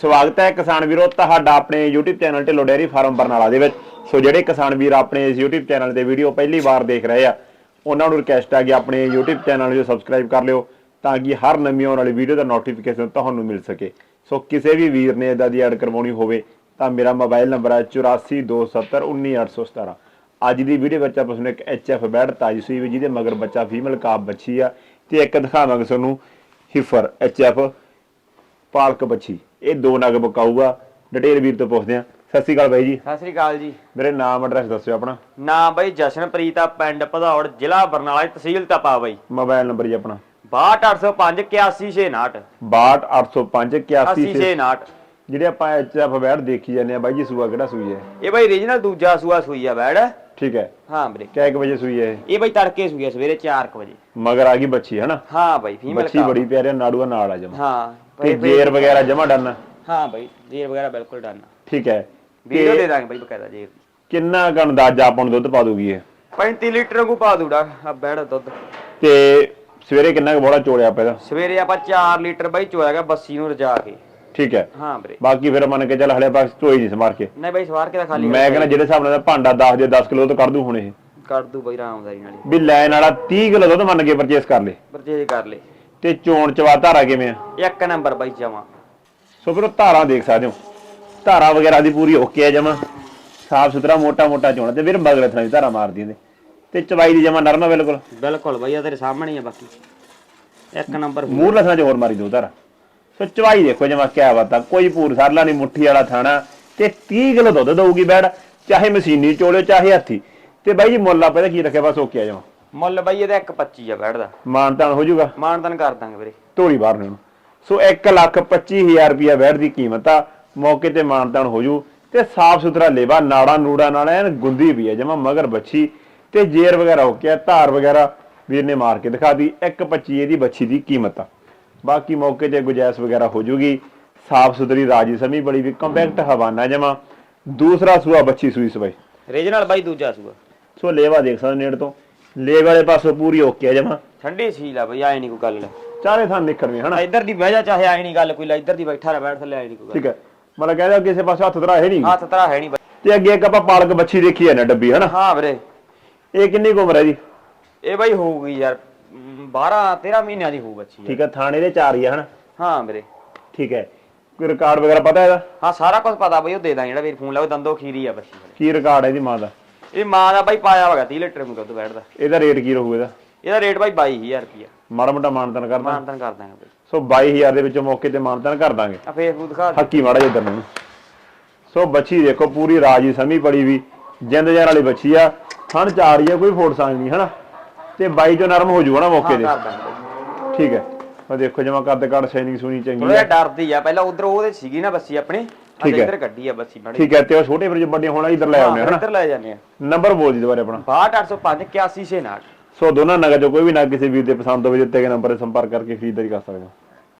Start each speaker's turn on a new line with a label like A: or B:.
A: ਸਵਾਗਤ ਹੈ ਕਿਸਾਨ ਵੀਰੋ, ਤੁਹਾਡਾ ਆਪਣੇ YouTube channel Dhillon dairy farm Barnala ਦੇ ਵਿੱਚ। ਸੋ ਜਿਹੜੇ ਕਿਸਾਨ ਵੀਰ ਆਪਣੇ ਇਸ YouTube ਚੈਨਲ ਤੇ ਵੀਡੀਓ ਪਹਿਲੀ ਵਾਰ ਦੇਖ ਰਹੇ ਆ, ਉਹਨਾਂ ਨੂੰ ਰਿਕਵੈਸਟ ਆ ਕਿ ਆਪਣੇ YouTube ਚੈਨਲ ਨੂੰ ਸਬਸਕ੍ਰਾਈਬ ਕਰ ਲਿਓ, ਤਾਂ ਕਿ ਹਰ ਨਵੀਂ ਆਉਣ ਵਾਲੀ ਵੀਡੀਓ ਦਾ ਨੋਟੀਫਿਕੇਸ਼ਨ ਤੁਹਾਨੂੰ ਮਿਲ ਸਕੇ। ਸੋ ਕਿਸੇ ਵੀ ਵੀਰ ਨੇ ਇਦਾਂ ਦੀ ਐਡ ਕਰਵਾਉਣੀ ਹੋਵੇ, ਤਾਂ ਮੇਰਾ ਮੋਬਾਈਲ ਨੰਬਰ ਹੈ 8427191817 ਅੱਜ ਦੀ ਵੀਡੀਓ ਵਿੱਚ ਆਪਾਂ ਤੁਹਾਨੂੰ ਇੱਕ ਐਚਐਫ ਬੈਡ ਤਾਜੀ ਸੂਈ ਵੀ ਜਿਹਦੇ ਮਗਰ ਬੱਚਾ ਫੀਮੇਲ ਕਾਬ ਬੱਚੀ ਆ, ਤੇ ਇੱਕ ਦਿਖਾਵਾਂਗੇ ਤੁਹਾਨੂੰ ਹਿਫਰ ਐਚਐਫ ਪਾਲਕ ਬੱਚੀ। ਇਹ ਦੋ ਨਗ ਬਕਾਊਗਾ ਡਿਟੇਲ ਵੀਰ ਤੋਂ ਪੁੱਛਦੇ ਆ ਸਤਿ ਸ਼੍ਰੀ ਅਕਾਲ ਬਾਈ ਜੀ।
B: ਸਤਿ ਸ੍ਰੀ ਅਕਾਲ ਜੀ।
A: ਮੇਰੇ ਨਾਮ ਐਡਰੈਸ ਦੱਸਿਓ ਆਪਣਾ।
B: ਨਾਮ ਬਈ ਜਸ਼ਨਪ੍ਰੀਤ ਆ ਪਿੰਡ ਭਦੌੜ ਜ਼ਿਲ੍ਹਾ ਬਰਨਾਲਾ ਤਹਿਸੀਲ ਤਪਾ ਬਈ।
A: ਮੋਬਾਈਲ ਨੰਬਰ ਜੀ ਆਪਣਾ।
B: 62805 81659
A: 62805 81
B: 81659
A: ਜਿਹੜੇ ਆਪਾਂ ਐਚਐਫ ਬੈਡ ਦੇਖੀ ਜਾਂਦੇ ਆ ਬਾਈ ਜੀ ਸੂਆ ਕਿਹੜਾ ਸੂਈ ਹੈ?
B: ਇਹ ਬਈ ਰੀਜਨਲ ਦੂਜਾ ਸੂਆ ਸੂਈ ਆ ਬੈੜ
A: ਠੀਕ ਹੈ।
B: ਹਾਂ ਵੀਰੇ।
A: ਕਿੰਨੇ ਕੁ ਵਜੇ ਸੂਈ ਹੈ ਇਹ?
B: ਇਹ ਬਈ ਤੜਕੇ ਸੂਈ ਆ ਸਵੇਰੇ 4 ਵਜੇ।
A: ਮਗਰ ਆ ਗਈ ਬੱਚੀ ਹੈ ਨਾ?
B: ਹਾਂ ਬਈ ਫੀਮੇਲ
A: ਬੱਚੀ ਬੜੀ ਪਿਆਰੀ ਆ, ਨਾੜੂਆ ਨਾਲ ਆ ਜਮਾ।
B: ਹਾਂ।
A: ਤੇ ਜੇਰ ਵਗੈਰਾ ਜਮਾ ਡਨ?
B: ਹਾਂ ਬਈ ਜੇਰ ਵਗੈਰਾ ਬਿਲਕੁਲ ਡਨ।
A: ਠੀਕ ਹੈ।
B: ਵੀਡੀਓ ਦੇ ਦਾਂਗੇ ਬਈ ਬਕਾਇਦਾ ਜੇਰ
A: ਕਿੰਨਾ ਕੁ ਅੰਦਾਜ਼ਾ ਆਪਾਂ ਨੂੰ ਦੁੱਧ ਪਾ ਦੂਗੀ ਇਹ?
B: 35 ਲੀਟਰ ਨੂੰ ਪਾ ਦੂੜਾ ਆ ਬੈੜ ਦੁੱਧ।
A: ਤੇ ਸਵੇਰੇ ਕਿੰਨਾ ਕੁ ਬੋੜਾ ਚੋੜਿਆ ਇਹਦਾ?
B: ਸਵੇਰੇ ਆਪਾਂ 4 ਲੀਟਰ ਬਈ ਚੋਇਆਗਾ ਬੱਸੀ ਨੂੰ ਰਜਾ ਕੇ।
A: ਠੀਕ ਹੈ।
B: ਹਾਂ ਵੀਰੇ।
A: ਬਾਕੀ ਫਿਰ ਮੰਨ ਕੇ ਚੱਲ ਹਲੇ ਪਾਸ ਧੋਈ ਨਹੀਂ ਸਮਾਰ ਕੇ।
B: ਨਹੀਂ ਬਈ ਸਵਾਰ ਕੇ ਤਾਂ ਖਾਲੀ
A: ਮੈਂ ਕਹਿੰਦਾ ਜਿਹੜੇ ਹਿਸਾਬ ਨਾਲ ਭਾਂਡਾ 10 ਦੇ 10 ਕਿਲੋ ਤੋਂ ਕੱਢ ਦੂ ਹੁਣ ਇਹ।
B: ਕਰ ਦੂ ਬਈ ਆਰਾਮਦਾਰੀ ਨਾਲ।
A: ਵੀ ਲੈਣ ਵਾਲਾ 30 ਕਿਲੋ ਦੁੱਧ ਮੰਨ ਕੇ ਪਰਚੇਸ ਕਰ ਲੇ।
B: ਪਰਚੇਜ ਕਰ ਲੇ।
A: ਤੇ ਚੋਣ ਚਵਾ ਧਾਰਾ ਕਿਵੇਂ ਆ?
B: ਇੱਕ ਨੰਬਰ ਬਾਈ ਜਮਾ।
A: ਸੋ ਫਿਰ ਧਾਰਾਂ ਦੇਖ ਸਕਦੇ ਹੋ। ਧਾਰਾ ਵਗੈਰਾ ਦੀ ਪੂਰੀ ਓਕੇ ਆ ਜਮਾ। ਸਾਫ਼ ਸੁਥਰਾ ਮੋਟਾ ਮੋਟਾ ਚੋਣਾ ਤੇ ਫਿਰ ਬਗਲੇ ਥਾਂ ਦੀ ਧਾਰਾ ਮਾਰਦੀਆਂ ਨੇ। ਤੇ ਚਵਾਈ ਦੀ ਜਮਾ ਨਰਮ ਆ ਬਿਲਕੁਲ।
B: ਬਿਲਕੁਲ ਬਈ ਆ ਤੇਰੇ ਸਾਹਮਣੇ ਹੀ ਆ ਬਾਕੀ। ਇੱਕ ਨੰਬਰ
A: ਮੂਰ ਲਸਣਾ ਚ ਹੋਰ ਮਾਰੀ ਦੋ ਧਾਰਾ। ਸੋ ਚਵਾਈ ਦੇਖੋ ਜਮਾ ਕਿਆ ਬਾਤ ਆ। ਕੋਈ ਪੂਰ ਸਰਲਾ ਨਹੀਂ ਮੁੱਠੀ ਵਾਲਾ ਥਾਣਾ। ਤੇ 30 ਕਿਲੋ ਦੁੱਧ ਦਊਗੀ ਬੈੜ ਚਾਹੇ ਮਸ਼ੀਨੀ ਚੋਲਿਓ ਚਾਹੇ ਹੱਥੀ। ਤੇ ਬਾਈ ਜੀ ਮੁੱਲ ਆਪੇ ਦਾ ਕੀ ਰੱਖਿਆ? ਬਸ ਓਕੇ ਆ ਜਮਾ।
B: ਮੁੱਲ ਬਈ ਇਹਦਾ 1.25 ਆ ਬੈਠਦਾ।
A: ਮਾਨਤਾਨ ਹੋ ਜਾਊਗਾ।
B: ਮਾਨਤਨ ਕਰ ਦਾਂਗੇ ਵੀਰੇ।
A: ਧੋਰੀ ਬਾਹਰ ਨੂੰ। ਸੋ 1 ਲੱਖ 25000 ਰੁਪਿਆ ਵੈਟ ਦੀ ਕੀਮਤ ਆ। ਮੌਕੇ ਤੇ ਮਾਨਤਾਨ ਹੋ ਜੂ ਤੇ ਸਾਫ਼ ਸੁਥਰਾ ਲੇਵਾ ਨਾੜਾ ਨੂੜਾ ਨਾਲ ਐਨ ਗੁੰਦੀ ਵੀ ਹੈ ਜਮਾ ਮਗਰ ਬੱਚੀ ਤੇ ਜੇਰ ਵਗੈਰਾ ਹੋ ਗਿਆ ਧਾਰ ਵਗੈਰਾ ਵੀਰ ਨੇ ਮਾਰ ਕੇ ਦਿਖਾਤੀ 1.25 ਇਹਦੀ ਬੱਚੀ ਦੀ ਕੀਮਤ ਆ। ਬਾਕੀ ਮੌਕੇ ਤੇ ਗੁਜਾਇਸ਼ ਵਗੈਰਾ ਹੋ ਜੂਗੀ ਸਾਫ਼ ਸੁਥਰੀ ਰਾਜੀ ਸਮੀ ਬੜੀ ਵੀ ਕੰਪੈਕਟ ਹਵਾਨਾ ਜਮਾ। ਦੂਸਰਾ ਸੂਆ ਬੱਚੀ ਸੂਈ ਸਬਾਈ
B: ਰੀਜਨਲ ਬਾਈ ਦੂਜਾ ਸੂਆ।
A: ਸੋ ਲੇਵਾ ਦੇਖ ਸਕਦੇ ਨੇੜ ਤੋਂ। ਲੇਵ ਵਾਲੇ ਪਾਸੋਂ ਪੂਰੀ ਓਕੇ ਆ ਜਮਾ।
B: ਠੰਡੀ ਸੀਲ ਆ ਬਈ ਆਏ ਨਹੀਂ ਕੋਈ ਗੱਲ
A: ਚਾਰੇ ਥਾਂ ਨਿਕਲਵੇਂ ਹਨਾ?
B: ਇੱਧਰ ਦੀ ਬਹਿ ਜਾ ਚਾਹੇ ਆਏ ਨਹੀਂ ਗੱਲ ਕੋਈ ਲੈ ਇੱਧਰ ਦੀ ਬੈਠਾ ਰਹਿ ਬੈਠ ਥੱਲੇ ਆਏ ਨਹੀਂ ਕੋਈ ਗੱਲ।
A: ਠੀਕ ਹੈ ਮਤਲਬ ਕਹਿੰਦਾ ਕਿਸੇ ਪਾਸੇ ਹੱਥ ਧਰਾ ਹੈ ਨਹੀਂ
B: ਹੱਥ ਤਰਾ ਹੈ ਨਹੀਂ
A: ਤੇ ਅੱਗੇ ਇੱਕ ਆਪਾਂ ਪਾਲਕ ਬੱਚੀ ਦੇਖੀ ਹੈ ਨਾ ਡੱਬੀ ਹਨਾ?
B: ਹਾਂ ਵੀਰੇ।
A: ਇਹ ਕਿੰਨੀ ਉਮਰ ਹੈ ਜੀ?
B: ਇਹ ਬਈ ਹੋਊਗੀ ਯਾਰ 12 13 ਮਹੀਨਿਆਂ ਦੀ ਹੋਊ ਬੱਚੀ
A: ਠੀਕ ਹੈ ਥਾਣੇ ਦੇ ਚਾਰ ਹੀ ਹਨਾ?
B: ਹਾਂ ਵੀਰੇ।
A: ਠੀਕ ਹੈ। ਕੋਈ ਰਿਕਾਰਡ ਵਗੈਰਾ ਪਤਾ ਇਹਦਾ?
B: ਹਾਂ ਸਾਰਾ ਕੁਝ ਪਤਾ ਬਈ ਉਹ ਦੇ ਦਾਂ ਜਿਹੜਾ ਵੀਰ ਫੋਨ ਲਾਓ ਦੰਦੋ ਖੀਰੀ ਆ ਬੱਚੀ।
A: ਕੀ ਰਿਕਾਰਡ ਹੈ ਇਹਦੀ ਮਾਂ ਦਾ?
B: ਇਹ ਮਾਂ ਦਾ ਬਾਈ ਪਾਇਆ ਹੋਗਾ 30 ਲੀਟਰ ਨੂੰ ਦੁੱਧ ਬੈਠਦਾ।
A: ਇਹਦਾ ਰੇਟ ਕੀ ਰਹੂ ਇਹਦਾ?
B: ਇਹਦਾ ਰੇਟ ਬਾਈ 22000 ਰੁਪਿਆ
A: ਮਾੜਾ ਮੋਟਾ ਮਾਨਤਨ ਕਰਦਾ
B: ਮਾਨਤਨ ਕਰ ਦਾਂਗੇ ਬਈ।
A: ਸੋ 22000 ਦੇ ਵਿੱਚੋਂ ਮੌਕੇ ਤੇ ਮਾਨਤਨ ਕਰ ਦਾਂਗੇ।
B: ਆ ਫੇਸਬੁੱਕ ਦਿਖਾ ਦੇ।
A: ਹੱਕੀ ਮਾੜਾ ਜਿਹਾ ਨੂੰ ਸੋ ਬੱਚੀ ਦੇਖੋ ਪੂਰੀ ਰਾਜੀ ਸਮੀ ਪੜੀ ਵੀ। ਜਿੰਦ ਜਾਨ ਵਾਲੀ ਬੱਚੀ ਆ। ਥਣ ਚਾਰ ਰਹੀ ਆ ਕੋਈ ਫੋੜ ਸਾਂਝ ਨਹੀਂ ਹਨਾ? ਤੇ ਬਾਈ ਜੋ ਨਰਮ ਹੋ ਜੂਗਾ ਨਾ ਮੌਕੇ
B: ਹਾਂ
A: ਦੇ
B: ਕਰ ਦਾਂਗੇ ਬਈ।
A: ਠੀਕ ਹੈ। ਉਹ ਦੇਖੋ ਜਮਾ ਕੱਦ ਕੱਦ ਸ਼ਾਈਨਿੰਗ ਸੁਣੀ ਚੰਗੀ
B: ਥੋੜਾ
A: ਹੈ।
B: ਡਰਦੀ ਆ ਪਹਿਲਾਂ ਉਧਰ ਉਹਦੇ ਸੀਗੀ ਨਾ ਬੱਸੀ ਆਪਣੀ
A: ਠੀਕ ਹੈ।
B: ਇੱਧਰ ਗੱਡੀ ਆ ਬੱਸੀ ਮਾੜੀ
A: ਠੀਕ ਹੈ ਤੇ ਉਹ ਛੋਟੇ ਫਿਰ ਜੋ ਵੱਡੇ ਹੋਣਾ ਇਧਰ ਲੈ ਆਉਂਦੇ ਆ, ਹਨਾ?
B: ਇੱਧਰ ਲੈ ਜਾਂਦੇ ਆ।
A: ਨੰਬਰ ਬੋਲ ਦੀ ਦੁਬਾਰੇ ਆਪਣਾ।
B: 62805 8169
A: ਸੋ ਦੋਨਾਂ ਨਗਰ ਚੋਂ ਕੋਈ ਵੀ ਨਗ ਕਿਸੇ ਵੀਰ ਦੇ ਪਸੰਦ ਹੋਵੇ ਦਿੱਤੇ ਗਏ ਨੰਬਰ ਤੇ ਸੰਪਰਕ ਕਰਕੇ ਖਰੀਦਦਾਰੀ ਕਰ ਸਕਦੇ ਹੋ।